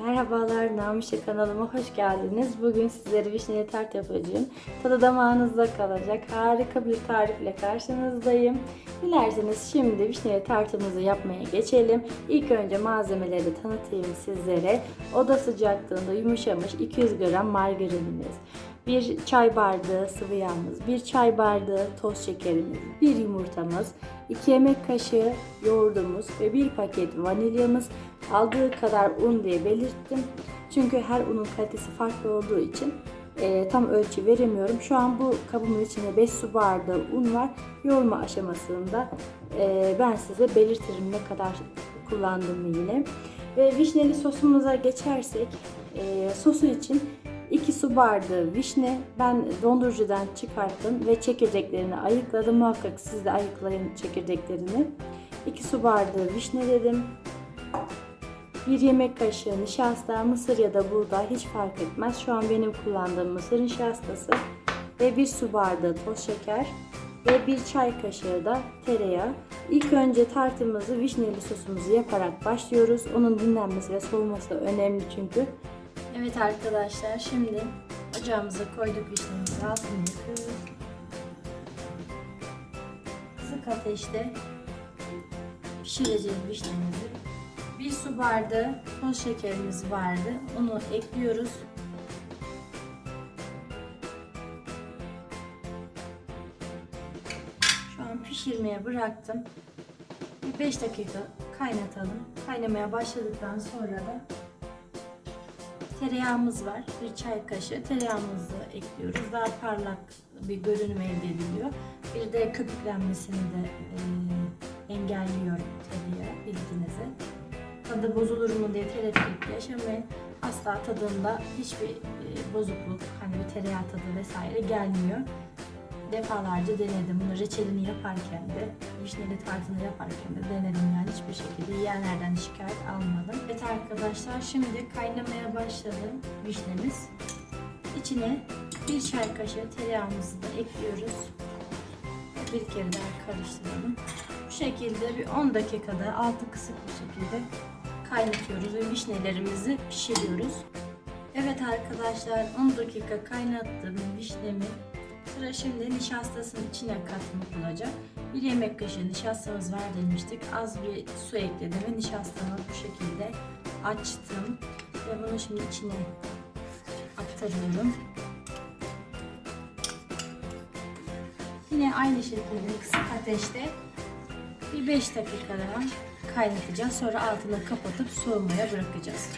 Merhabalar, Namişe kanalıma hoş geldiniz. Bugün sizlere vişneli tart yapacağım. Tadı damağınızda kalacak harika bir tarifle karşınızdayım. Dilerseniz şimdi vişneli tartımızı yapmaya geçelim. İlk önce malzemeleri tanıtayım sizlere. Oda sıcaklığında yumuşamış 200 gram margarinimiz, bir çay bardağı sıvı yağımız, bir çay bardağı toz şekerimiz, bir yumurtamız, 2 yemek kaşığı yoğurdumuz ve bir paket vanilyamız aldığı kadar un diye belirttim. Çünkü her unun kalitesi farklı olduğu için e, tam ölçü veremiyorum. Şu an bu kabımın içinde 5 su bardağı un var. Yoğurma aşamasında e, ben size belirtirim ne kadar kullandığımı yine. Ve vişneli sosumuza geçersek e, sosu için 2 su bardağı vişne ben dondurucudan çıkarttım ve çekirdeklerini ayıkladım. Muhakkak siz de ayıklayın çekirdeklerini. 2 su bardağı vişne dedim. 1 yemek kaşığı nişasta, mısır ya da buğday hiç fark etmez. Şu an benim kullandığım mısır nişastası ve 1 su bardağı toz şeker ve 1 çay kaşığı da tereyağı. İlk önce tartımızı vişneli sosumuzu yaparak başlıyoruz. Onun dinlenmesi ve soğuması önemli çünkü. Evet arkadaşlar şimdi ocağımıza koyduk vişnemizi altını yakıyoruz. Kısık ateşte pişireceğiz vişnemizi. Bir su bardağı toz şekerimiz vardı. Onu ekliyoruz. Şu an pişirmeye bıraktım. Bir 5 dakika kaynatalım. Kaynamaya başladıktan sonra da tereyağımız var. Bir çay kaşığı tereyağımızı ekliyoruz. Daha parlak bir görünüm elde ediliyor. Bir de köpüklenmesini de e, engelliyor tereyağı bilginize. Tadı bozulur mu diye tereddüt yaşamayın. Asla tadında hiçbir e, bozukluk, hani bir tereyağı tadı vesaire gelmiyor. Defalarca denedim. Bunu reçelini yaparken de, vişneli tartını yaparken de denedim yani hiçbir şekilde yiyenlerden şikayet almadım. Evet arkadaşlar şimdi kaynamaya başladı vişnemiz. İçine bir çay kaşığı tereyağımızı da ekliyoruz. Bir kere daha karıştıralım. Bu şekilde bir 10 dakikada altı kısık bir şekilde kaynatıyoruz ve vişnelerimizi pişiriyoruz. Evet arkadaşlar 10 dakika kaynattım vişnemi. Sıra şimdi nişastasının içine katmak olacak. Bir yemek kaşığı nişastamız var demiştik. Az bir su ekledim ve nişastamı bu şekilde açtım. Ve bunu şimdi içine aktarıyorum. Yine aynı şekilde kısık ateşte bir 5 dakika daha kaynatacağız. Sonra altını kapatıp soğumaya bırakacağız.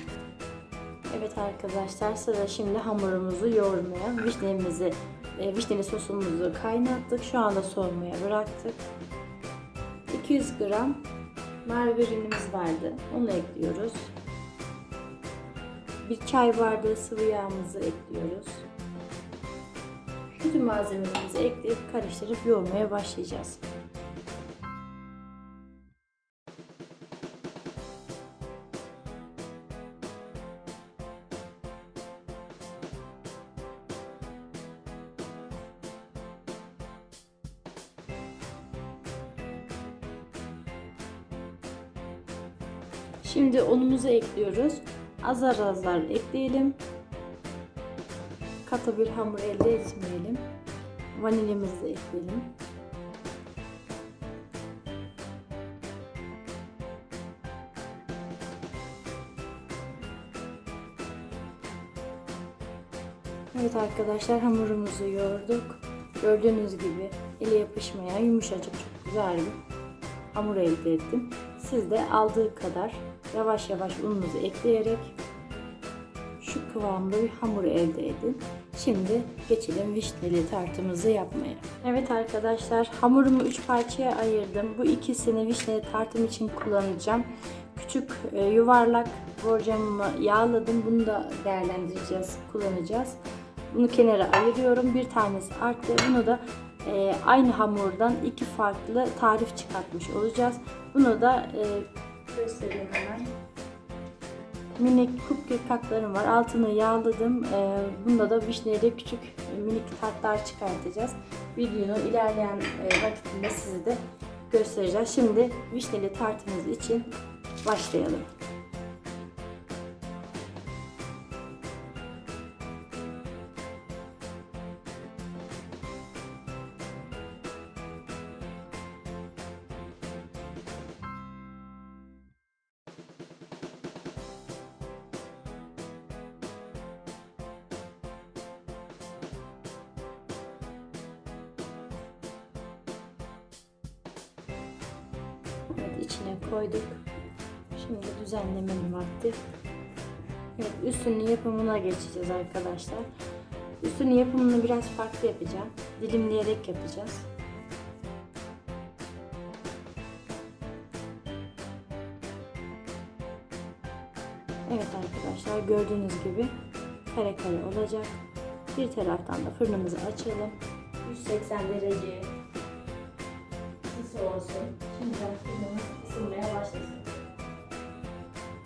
Evet arkadaşlar sıra şimdi hamurumuzu yoğurmaya. Vişnemizi, e, vişneli sosumuzu kaynattık. Şu anda soğumaya bıraktık. 200 gram margarinimiz vardı. Onu ekliyoruz. Bir çay bardağı sıvı yağımızı ekliyoruz. Bütün malzemelerimizi ekleyip karıştırıp yoğurmaya başlayacağız. Şimdi unumuzu ekliyoruz. Azar azar ekleyelim. Katı bir hamur elde etmeyelim. Vanilyamızı da ekleyelim. Evet arkadaşlar hamurumuzu yoğurduk. Gördüğünüz gibi ele yapışmayan yumuşacık çok güzel bir hamur elde ettim. Siz de aldığı kadar yavaş yavaş ununuzu ekleyerek şu kıvamda bir hamur elde edin. Şimdi geçelim vişneli tartımızı yapmaya. Evet arkadaşlar hamurumu 3 parçaya ayırdım. Bu ikisini vişneli tartım için kullanacağım. Küçük e, yuvarlak borcamımı yağladım. Bunu da değerlendireceğiz, kullanacağız. Bunu kenara ayırıyorum. Bir tanesi arttı. Bunu da e, aynı hamurdan iki farklı tarif çıkartmış olacağız. Bunu da e, göstereyim hemen. Minik cupcake kaklarım var. Altını yağladım. E, bunda da vişneyle küçük e, minik tartlar çıkartacağız. Videonun ilerleyen e, vakitinde size de göstereceğiz. Şimdi vişneli tartımız için başlayalım. Evet içine koyduk. Şimdi düzenlemenin vakti. Evet üstünün yapımına geçeceğiz arkadaşlar. Üstünün yapımını biraz farklı yapacağım. Dilimleyerek yapacağız. Evet arkadaşlar gördüğünüz gibi kare kare olacak. Bir taraftan da fırınımızı açalım. 180 derece ısı olsun. Şimdiden ısınmaya başlasın.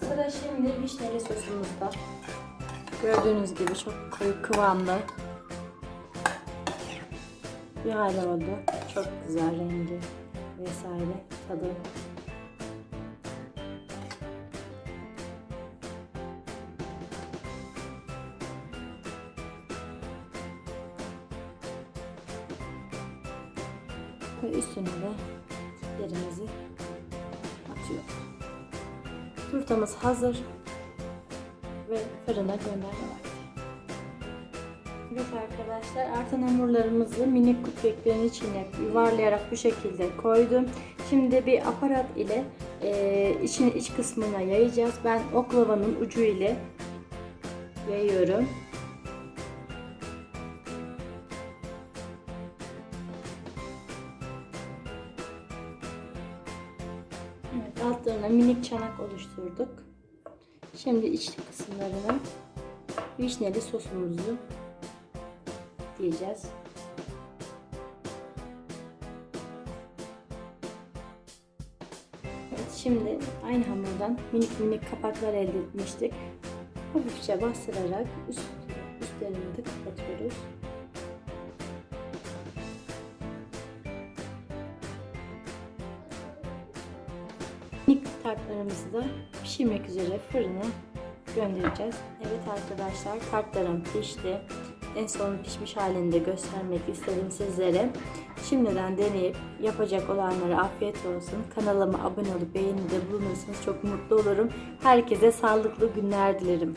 Sıra şimdi vişneli sosumuzda. Gördüğünüz gibi çok koyu kıvamlı bir hal oldu. Çok güzel rengi vesaire tadı. Ve üstüne de yerimizi atıyoruz. Turtamız hazır ve fırına gönderme. Evet arkadaşlar artan hamurlarımızı minik kupkeklerin içine yuvarlayarak bu şekilde koydum. Şimdi bir aparat ile e, için iç kısmına yayacağız. Ben oklavanın ucu ile yayıyorum. Evet, altlarına minik çanak oluşturduk. Şimdi iç kısımlarına vişneli sosumuzu diyeceğiz. Evet, şimdi aynı hamurdan minik minik kapaklar elde etmiştik. Hafifçe bastırarak üst, üstlerini de kapatıyoruz. Tartlarımızı da pişirmek üzere fırına göndereceğiz. Evet arkadaşlar tartlarım pişti. En son pişmiş halini de göstermek istedim sizlere. Şimdiden deneyip yapacak olanlara afiyet olsun. Kanalıma abone olup beğenide bulunursanız çok mutlu olurum. Herkese sağlıklı günler dilerim.